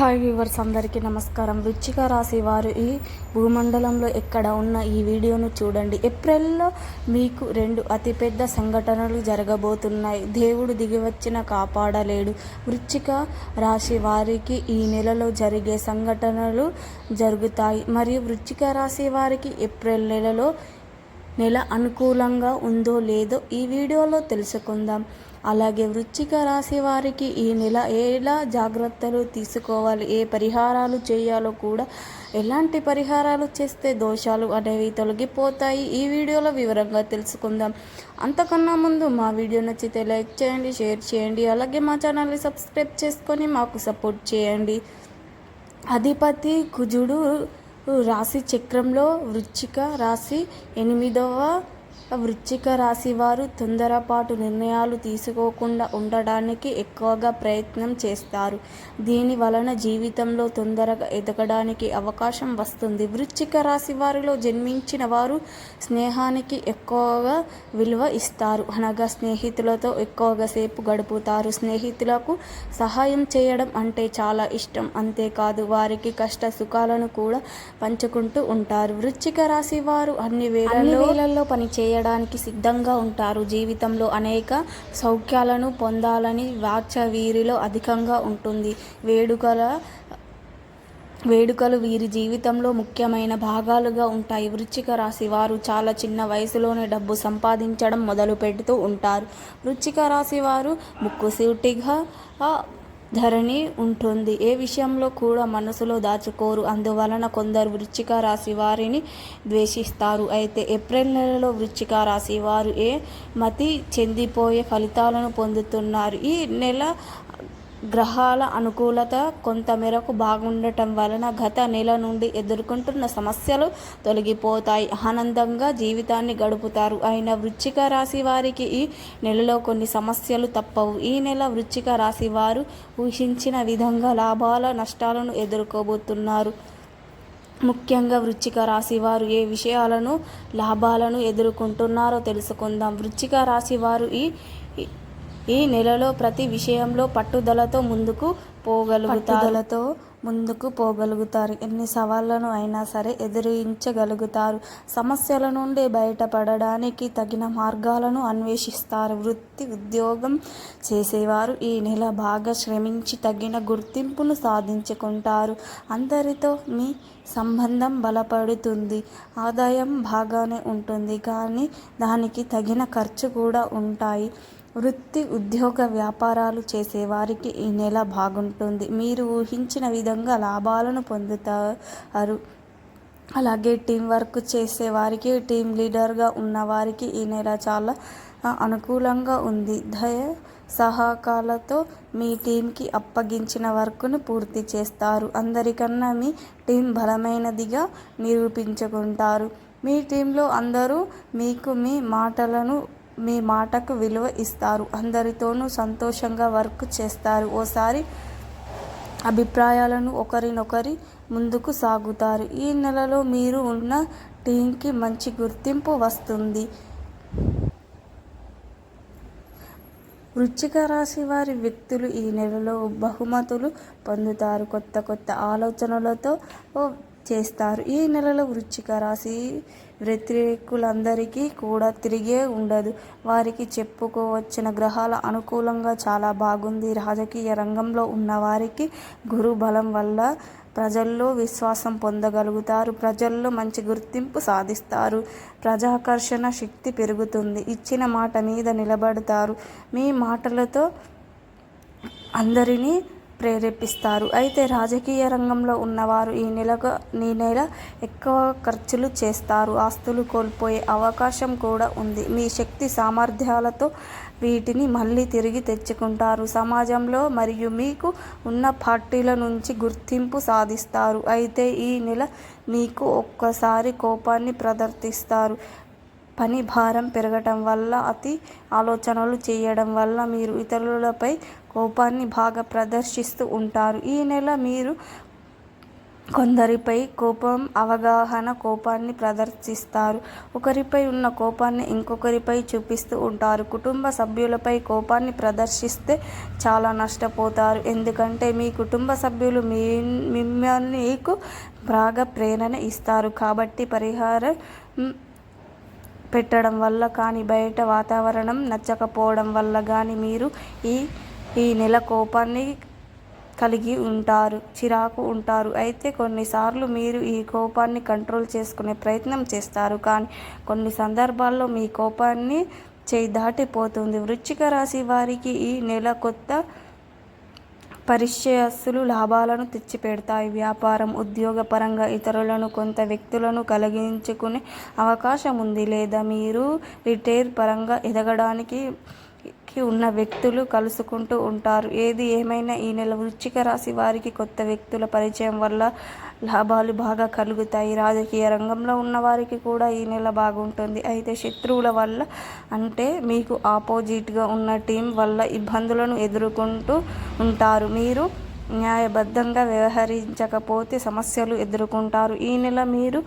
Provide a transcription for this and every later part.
Hi viewers అందరికీ నమస్కారం. వృచ్చిక రాశి వారు ఈ భూమండలంలో ఎక్కడ ఉన్న ఈ వీడియోను చూడండి. ఏప్రిల్లో మీకు రెండు అతిపెద్ద సంఘటనలు జరగబోతున్నాయి. దేవుడు దిగివచ్చిన కాపాడలేడు. వృచ్చిక రాశి వారికి ఈ నెలలో జరిగే సంఘటనలు జరుగుతాయి. మరియు వృచ్చిక రాశి వారికి ఏప్రిల్ నెలలో నెల అనుకూలంగా ఉందో లేదో ఈ వీడియోలో తెలుసుకుందాం. అలాగే వృశ్చిక రాశి వారికి ఈ నెల ఎలా జాగ్రత్తలు తీసుకోవాలి? ఏ పరిహారాలు చేయాలో కూడా ఎలాంటి పరిహారాలు చేస్తే దోషాలు అనేవి తొలగిపోతాయి? ఈ వీడియోలో వివరంగా తెలుసుకుందాం. అంతకన్నా ముందు మా వీడియో నచ్చితే లైక్ చేయండి షేర్ చేయండి. అలాగే మా ఛానల్ని సబ్స్క్రైబ్ చేసుకొని మాకు సపోర్ట్ చేయండి. అధిపతి కుజుడు రాశి చక్రంలో వృచ్చిక రాశి ఎనిమిదవ వృచ్చిక రాశి వారు తొందరపాటు నిర్ణయాలు తీసుకోకుండా ఉండడానికి ఎక్కువగా ప్రయత్నం చేస్తారు. దీని వలన జీవితంలో తొందరగా ఎదగడానికి అవకాశం వస్తుంది. వృచ్చిక రాశి వారిలో జన్మించిన వారు స్నేహానికి ఎక్కువగా విలువ ఇస్తారు. అనగా స్నేహితులతో ఎక్కువగా సేపు గడుపుతారు. స్నేహితులకు సహాయం చేయడం అంటే చాలా ఇష్టం. అంతేకాదు వారికి కష్ట సుఖాలను కూడా పంచుకుంటూ ఉంటారు. వృచ్చిక రాశి వారు అన్ని వేళల్లో పని చేయడం చేయడానికి సిద్ధంగా ఉంటారు. జీవితంలో అనేక సౌఖ్యాలను పొందాలని వాచ వీరిలో అధికంగా ఉంటుంది. వేడుకల వేడుకలు వీరి జీవితంలో ముఖ్యమైన భాగాలుగా ఉంటాయి. వృచ్చిక రాశి వారు చాలా చిన్న వయసులోనే డబ్బు సంపాదించడం మొదలు పెడుతూ ఉంటారు. వృచ్చిక రాశి వారు ముక్కుసూటిగా ధరణి ఉంటుంది. ఏ విషయంలో కూడా మనసులో దాచుకోరు. అందువలన కొందరు వృచ్చిక రాశి వారిని ద్వేషిస్తారు. అయితే ఏప్రిల్ నెలలో వృచ్చిక రాశి వారు ఏ మతి చెందిపోయే ఫలితాలను పొందుతున్నారు. ఈ నెల గ్రహాల అనుకూలత కొంతమేరకు బాగుండటం వలన గత నెల నుండి ఎదుర్కొంటున్న సమస్యలు తొలగిపోతాయి. ఆనందంగా జీవితాన్ని గడుపుతారు. అయిన వృచ్చిక రాశి వారికి ఈ నెలలో కొన్ని సమస్యలు తప్పవు. ఈ నెల వృచ్చిక రాశి వారు ఊహించిన విధంగా లాభాల నష్టాలను ఎదుర్కోబోతున్నారు. ముఖ్యంగా వృచ్చిక రాశి వారు ఏ విషయాలను లాభాలను ఎదుర్కొంటున్నారో తెలుసుకుందాం. వృచ్చిక రాశి వారు ఈ ఈ నెలలో ప్రతి విషయంలో పట్టుదలతో ముందుకు పోగలుగుతారుతో ముందుకు పోగలుగుతారు. ఎన్ని సవాళ్ళను అయినా సరే ఎదురించగలుగుతారు. సమస్యల నుండి బయటపడడానికి తగిన మార్గాలను అన్వేషిస్తారు. వృత్తి ఉద్యోగం చేసేవారు ఈ నెల బాగా శ్రమించి తగిన గుర్తింపును సాధించుకుంటారు. అందరితో మీ సంబంధం బలపడుతుంది. ఆదాయం బాగానే ఉంటుంది. కానీ దానికి తగిన ఖర్చు కూడా ఉంటాయి. వృత్తి ఉద్యోగ వ్యాపారాలు చేసేవారికి ఈ నెల బాగుంటుంది. మీరు ఊహించిన విధంగా లాభాలను పొందుతారు. అలాగే టీం వర్క్ చేసేవారికి టీం లీడర్గా ఉన్నవారికి ఈ నెల చాలా అనుకూలంగా ఉంది. దయ సహకాలతో మీ టీంకి అప్పగించిన వర్క్ను పూర్తి చేస్తారు. అందరికన్నా మీ టీం బలమైనదిగా నిరూపించుకుంటారు. మీ టీంలో అందరూ మీకు మీ మాటలను మీ మాటకు విలువ ఇస్తారు. అందరితోనూ సంతోషంగా వర్క్ చేస్తారు. ఓసారి అభిప్రాయాలను ఒకరినొకరి ముందుకు సాగుతారు. ఈ నెలలో మీరు ఉన్న టీంకి మంచి గుర్తింపు వస్తుంది. వృచ్చిక రాశి వారి వ్యక్తులు ఈ నెలలో బహుమతులు పొందుతారు. కొత్త కొత్త ఆలోచనలతో చేస్తారు. ఈ నెలలో వృచ్చిక రాశి వ్యతిరేకులందరికీ కూడా తిరిగే ఉండదు. వారికి చెప్పుకోవచ్చిన గ్రహాల అనుకూలంగా చాలా బాగుంది. రాజకీయ రంగంలో ఉన్నవారికి గురు బలం వల్ల ప్రజల్లో విశ్వాసం పొందగలుగుతారు. ప్రజల్లో మంచి గుర్తింపు సాధిస్తారు. ప్రజాకర్షణ శక్తి పెరుగుతుంది. ఇచ్చిన మాట మీద నిలబడతారు. మీ మాటలతో అందరినీ ప్రేరేపిస్తారు. అయితే రాజకీయ రంగంలో ఉన్నవారు ఈ నెలకు ఈ నెల ఎక్కువ ఖర్చులు చేస్తారు. ఆస్తులు కోల్పోయే అవకాశం కూడా ఉంది. మీ శక్తి సామర్థ్యాలతో వీటిని మళ్ళీ తిరిగి తెచ్చుకుంటారు. సమాజంలో మరియు మీకు ఉన్న పార్టీల నుంచి గుర్తింపు సాధిస్తారు. అయితే ఈ నెల మీకు ఒక్కసారి కోపాన్ని ప్రదర్శిస్తారు. పని భారం పెరగటం వల్ల అతి ఆలోచనలు చేయడం వల్ల మీరు ఇతరులపై కోపాన్ని బాగా ప్రదర్శిస్తూ ఉంటారు. ఈ నెల మీరు కొందరిపై కోపం అవగాహన కోపాన్ని ప్రదర్శిస్తారు. ఒకరిపై ఉన్న కోపాన్ని ఇంకొకరిపై చూపిస్తూ ఉంటారు. కుటుంబ సభ్యులపై కోపాన్ని ప్రదర్శిస్తే చాలా నష్టపోతారు. ఎందుకంటే మీ కుటుంబ సభ్యులు మీ మిమ్మల్ని మీకు బాగా ప్రేరణ ఇస్తారు. కాబట్టి పరిహారం పెట్టడం వల్ల కానీ బయట వాతావరణం నచ్చకపోవడం వల్ల కానీ మీరు ఈ ఈ నెల కోపాన్ని కలిగి ఉంటారు చిరాకు ఉంటారు. అయితే కొన్నిసార్లు మీరు ఈ కోపాన్ని కంట్రోల్ చేసుకునే ప్రయత్నం చేస్తారు. కానీ కొన్ని సందర్భాల్లో మీ కోపాన్ని చేయి దాటిపోతుంది. వృశ్చిక రాశి వారికి ఈ నెల కొత్త పరిచయస్సులు లాభాలను తెచ్చిపెడతాయి. వ్యాపారం ఉద్యోగపరంగా ఇతరులను కొంత వ్యక్తులను కలిగించుకునే అవకాశం ఉంది లేదా మీరు రిటైర్ పరంగా ఎదగడానికి ఉన్న వ్యక్తులు కలుసుకుంటూ ఉంటారు. ఏది ఏమైనా ఈ నెల వృశ్చిక రాశి వారికి కొత్త వ్యక్తుల పరిచయం వల్ల లాభాలు బాగా కలుగుతాయి. రాజకీయ రంగంలో ఉన్న వారికి కూడా ఈ నెల బాగుంటుంది. అయితే శత్రువుల వల్ల అంటే మీకు ఆపోజిట్గా ఉన్న టీం వల్ల ఇబ్బందులను ఎదుర్కొంటూ ఉంటారు. మీరు న్యాయబద్ధంగా వ్యవహరించకపోతే సమస్యలు ఎదుర్కొంటారు. ఈ నెల మీరు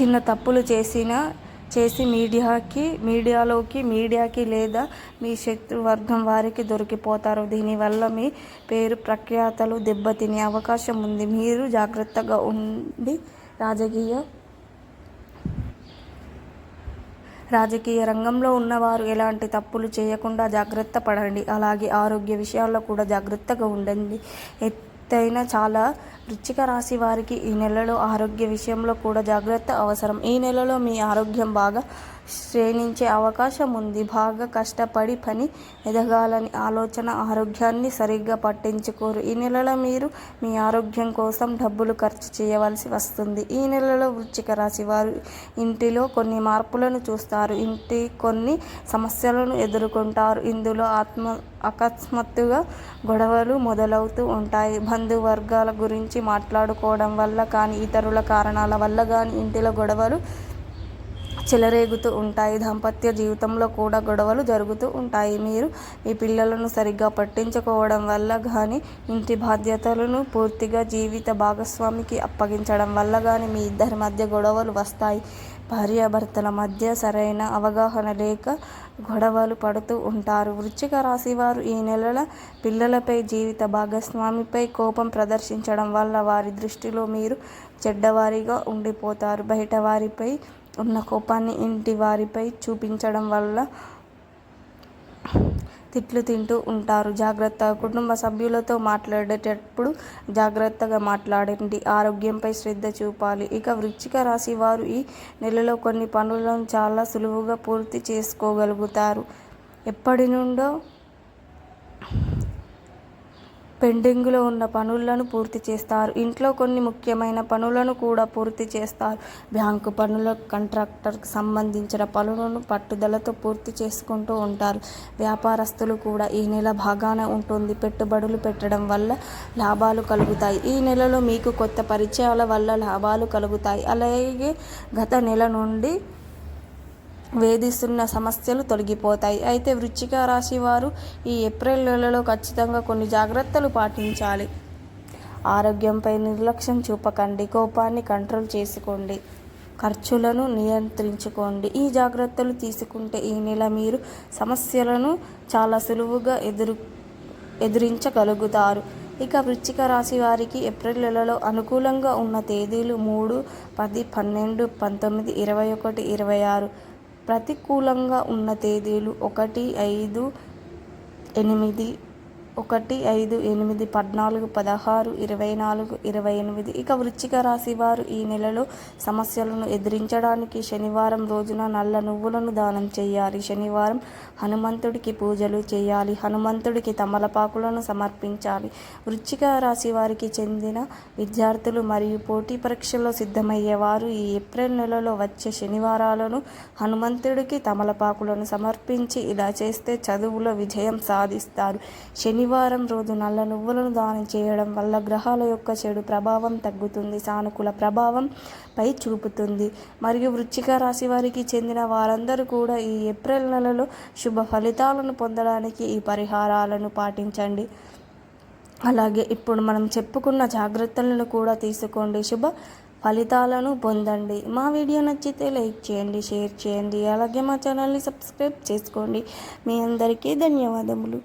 చిన్న తప్పులు చేసిన చేసి మీడియాకి మీడియాలోకి మీడియాకి లేదా మీ శత్రువర్గం వారికి దొరికిపోతారు. దీనివల్ల మీ పేరు ప్రఖ్యాతలు దెబ్బతినే అవకాశం ఉంది. మీరు జాగ్రత్తగా ఉండి రాజకీయ రాజకీయ రంగంలో ఉన్నవారు ఎలాంటి తప్పులు చేయకుండా జాగ్రత్త పడండి. అలాగే ఆరోగ్య విషయాల్లో కూడా జాగ్రత్తగా ఉండండి. ఎత్తైన చాలా వృచ్చిక రాశి వారికి ఈ నెలలో ఆరోగ్య విషయంలో కూడా జాగ్రత్త అవసరం. ఈ నెలలో మీ ఆరోగ్యం బాగా శ్రేణించే అవకాశం ఉంది. బాగా కష్టపడి పని ఎదగాలని ఆలోచన ఆరోగ్యాన్ని సరిగ్గా పట్టించుకోరు. ఈ నెలలో మీరు మీ ఆరోగ్యం కోసం డబ్బులు ఖర్చు చేయవలసి వస్తుంది. ఈ నెలలో వృచ్చిక రాశి వారు ఇంటిలో కొన్ని మార్పులను చూస్తారు. ఇంటి కొన్ని సమస్యలను ఎదుర్కొంటారు. ఇందులో ఆత్మ అకస్మాత్తుగా గొడవలు మొదలవుతూ ఉంటాయి. బంధువర్గాల గురించి మాట్లాడుకోవడం వల్ల కానీ ఇతరుల కారణాల వల్ల కానీ ఇంటిలో గొడవలు చెలరేగుతూ ఉంటాయి. దాంపత్య జీవితంలో కూడా గొడవలు జరుగుతూ ఉంటాయి. మీరు మీ పిల్లలను సరిగ్గా పట్టించుకోవడం వల్ల కానీ ఇంటి బాధ్యతలను పూర్తిగా జీవిత భాగస్వామికి అప్పగించడం వల్ల కానీ మీ ఇద్దరి మధ్య గొడవలు వస్తాయి. భార్యాభర్తల మధ్య సరైన అవగాహన లేక గొడవలు పడుతూ ఉంటారు. వృశ్చిక రాశి వారు ఈ నెలల పిల్లలపై జీవిత భాగస్వామిపై కోపం ప్రదర్శించడం వల్ల వారి దృష్టిలో మీరు చెడ్డవారిగా ఉండిపోతారు. బయట వారిపై ఉన్న కోపాన్ని ఇంటి వారిపై చూపించడం వల్ల తిట్లు తింటూ ఉంటారు. జాగ్రత్త కుటుంబ సభ్యులతో మాట్లాడేటప్పుడు జాగ్రత్తగా మాట్లాడండి. ఆరోగ్యంపై శ్రద్ధ చూపాలి. ఇక వృచ్చిక రాశి వారు ఈ నెలలో కొన్ని పనులను చాలా సులువుగా పూర్తి చేసుకోగలుగుతారు. ఎప్పటి నుండో పెండింగ్లో ఉన్న పనులను పూర్తి చేస్తారు. ఇంట్లో కొన్ని ముఖ్యమైన పనులను కూడా పూర్తి చేస్తారు. బ్యాంకు పనుల కాంట్రాక్టర్కి సంబంధించిన పనులను పట్టుదలతో పూర్తి చేసుకుంటూ ఉంటారు. వ్యాపారస్తులు కూడా ఈ నెల బాగానే ఉంటుంది. పెట్టుబడులు పెట్టడం వల్ల లాభాలు కలుగుతాయి. ఈ నెలలో మీకు కొత్త పరిచయాల వల్ల లాభాలు కలుగుతాయి. అలాగే గత నెల నుండి వేధిస్తున్న సమస్యలు తొలగిపోతాయి. అయితే వృచ్చిక రాశి వారు ఈ ఏప్రిల్ నెలలో ఖచ్చితంగా కొన్ని జాగ్రత్తలు పాటించాలి. ఆరోగ్యంపై నిర్లక్ష్యం చూపకండి. కోపాన్ని కంట్రోల్ చేసుకోండి. ఖర్చులను నియంత్రించుకోండి. ఈ జాగ్రత్తలు తీసుకుంటే ఈ నెల మీరు సమస్యలను చాలా సులువుగా ఎదురు ఎదురించగలుగుతారు. ఇక వృచ్చిక రాశి వారికి ఏప్రిల్ నెలలో అనుకూలంగా ఉన్న తేదీలు మూడు పది పన్నెండు పంతొమ్మిది ఇరవై ఒకటి ఇరవై ఆరు. ప్రతికూలంగా ఉన్న తేదీలు ఒకటి ఐదు ఎనిమిది ఒకటి ఐదు ఎనిమిది పద్నాలుగు పదహారు ఇరవై నాలుగు ఇరవై ఎనిమిది. ఇక వృచ్చిక రాశి వారు ఈ నెలలో సమస్యలను ఎదిరించడానికి శనివారం రోజున నల్ల నువ్వులను దానం చేయాలి. శనివారం హనుమంతుడికి పూజలు చేయాలి. హనుమంతుడికి తమలపాకులను సమర్పించాలి. వృచ్చిక రాశి వారికి చెందిన విద్యార్థులు మరియు పోటీ పరీక్షల్లో సిద్ధమయ్యేవారు ఈ ఏప్రిల్ నెలలో వచ్చే శనివారాలను హనుమంతుడికి తమలపాకులను సమర్పించి ఇలా చేస్తే చదువులో విజయం సాధిస్తారు. శని శనివారం రోజు నల్ల నువ్వులను దానం చేయడం వల్ల గ్రహాల యొక్క చెడు ప్రభావం తగ్గుతుంది సానుకూల ప్రభావం పై చూపుతుంది. మరియు వృచ్చిక రాశి వారికి చెందిన వారందరూ కూడా ఈ ఏప్రిల్ నెలలో శుభ ఫలితాలను పొందడానికి ఈ పరిహారాలను పాటించండి. అలాగే ఇప్పుడు మనం చెప్పుకున్న జాగ్రత్తలను కూడా తీసుకోండి. శుభ ఫలితాలను పొందండి. మా వీడియో నచ్చితే లైక్ చేయండి షేర్ చేయండి. అలాగే మా ఛానల్ని సబ్స్క్రైబ్ చేసుకోండి. మీ అందరికీ ధన్యవాదములు.